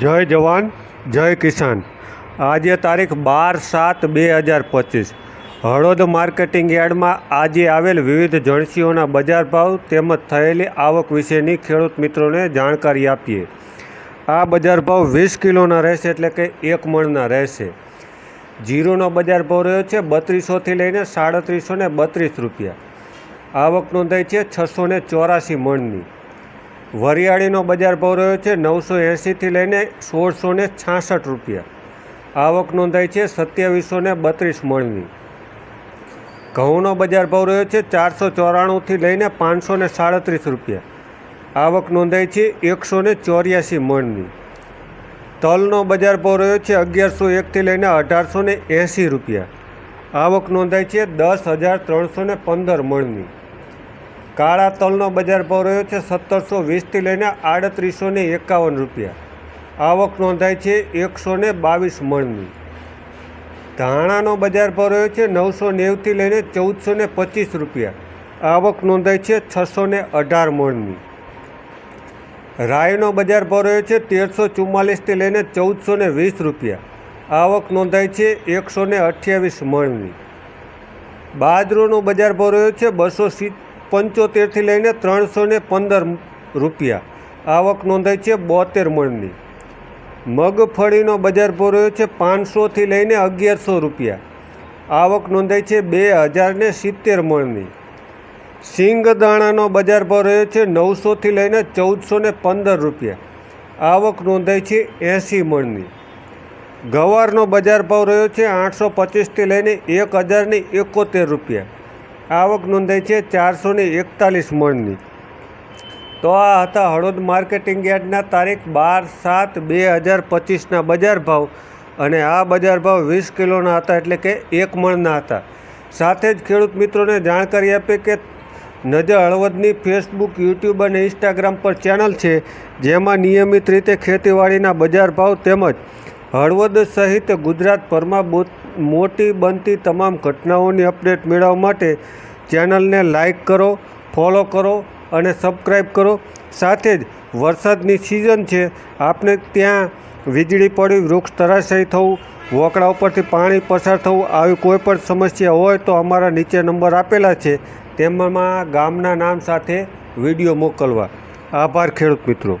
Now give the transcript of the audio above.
જય જવાન, જય કિસાન. આજે તારીખ બાર સાત બે હજાર પચીસ. હળોદ માર્કેટિંગ યાર્ડમાં આજે આવેલ વિવિધ જણસીઓના બજાર ભાવ તેમજ થયેલી આવક વિશેની ખેડૂત મિત્રોને જાણકારી આપીએ. આ બજાર ભાવ વીસ કિલોના રહેશે એટલે કે એક મણના રહેશે. જીરોનો બજાર ભાવ રહ્યો છે બત્રીસોથી લઈને સાડત્રીસો ને બત્રીસ રૂપિયા. આવક નોંધાઈ છે છસો ને ચોરાસી મણની. વરિયાળીનો બજાર ભાવ રહ્યો છે નવસો એંશીથી લઈને સોળસો ને છાસઠ રૂપિયા. આવક નોંધાઈ છે સત્યાવીસો ને બત્રીસ મણની. ઘઉંનો બજાર ભાવ રહ્યો છે ચારસો ચોરાણુંથી લઈને પાંચસો ને સાડત્રીસ રૂપિયા. આવક નોંધાઈ છે એકસો ને ચોર્યાસી મણની. તલનો બજાર ભાવ રહ્યો છે અગિયારસો એકથી લઈને અઢારસો ને એંશી રૂપિયા. આવક નોંધાઈ છે દસ હજાર ત્રણસો ને પંદર મણની. કાળા તલનો બજાર ભાવ રહ્યો છે સત્તરસો વીસથી લઈને આડત્રીસો ને એકાવન રૂપિયા. આવક નોંધાઈ છે એકસો ને બાવીસ મણની. ધાણાનો બજાર ભાવ રહ્યો છે નવસો નેવથી લઈને ચૌદસો ને પચીસ રૂપિયા. આવક નોંધાઈ છે છસો ને અઢાર મણની. રાયનો બજાર ભાવ રહ્યો છે તેરસો ચુમ્માલીસથી લઈને ચૌદસો ને વીસ રૂપિયા. આવક નોંધાઈ છે એકસો ને અઠ્યાવીસ મણની. બાજરોનો બજાર ભાવ રહ્યો છે બસો પંચોતેરથી લઈને ત્રણસો ને પંદર રૂપિયા. આવક નોંધાઈ છે બોતેર મણની. મગફળીનો બજાર ભાવ રહ્યો છે પાંચસોથી લઈને અગિયારસો રૂપિયા. આવક નોંધાઈ છે બે હજાર ને સિત્તેર મણની. સિંગદાણાનો બજાર ભાવ રહ્યો છે નવસોથી લઈને ચૌદસો ને પંદર રૂપિયા. આવક નોંધાઈ છે એંસી મણની. ગવારનો બજાર ભાવ રહ્યો છે આઠસો પચીસથી લઈને એક હજારને એકોતેર રૂપિયા. આવક નોંધાઈ છે ચારસો ને એકતાલીસ મણની. તો આ હતા હળોદ માર્કેટિંગ યાર્ડના તારીખ બાર સાત બે હજાર પચીસના બજાર ભાવ અને આ બજાર ભાવ વીસ કિલોના હતા એટલે કે એક મણના હતા. સાથે જ ખેડૂત મિત્રોને જાણકારી આપી કે નજર હળવદની ફેસબુક, યુટ્યુબ અને ઇન્સ્ટાગ્રામ પર ચેનલ છે, જેમાં નિયમિત રીતે ખેતીવાડીના બજાર ભાવ તેમજ હળવદ સહિત ગુજરાતભરમાં મોટી બનતી તમામ ઘટનાઓની અપડેટ મેળવવા માટે ચેનલને લાઈક કરો, ફોલો કરો અને સબસ્ક્રાઈબ કરો. સાથે જ વરસાદની સિઝન છે, આપને ત્યાં વીજળી પડી, વૃક્ષ તરાશય થવું વોકડા ઉપરથી પાણી પસાર થવું, આવી કોઈ પણ સમસ્યા હોય તો અમારા નીચે નંબર આપેલા છે. તેમાં ગામના નામ સાથે વીડિયો મોકલવા. આભાર ખેડૂત મિત્રો.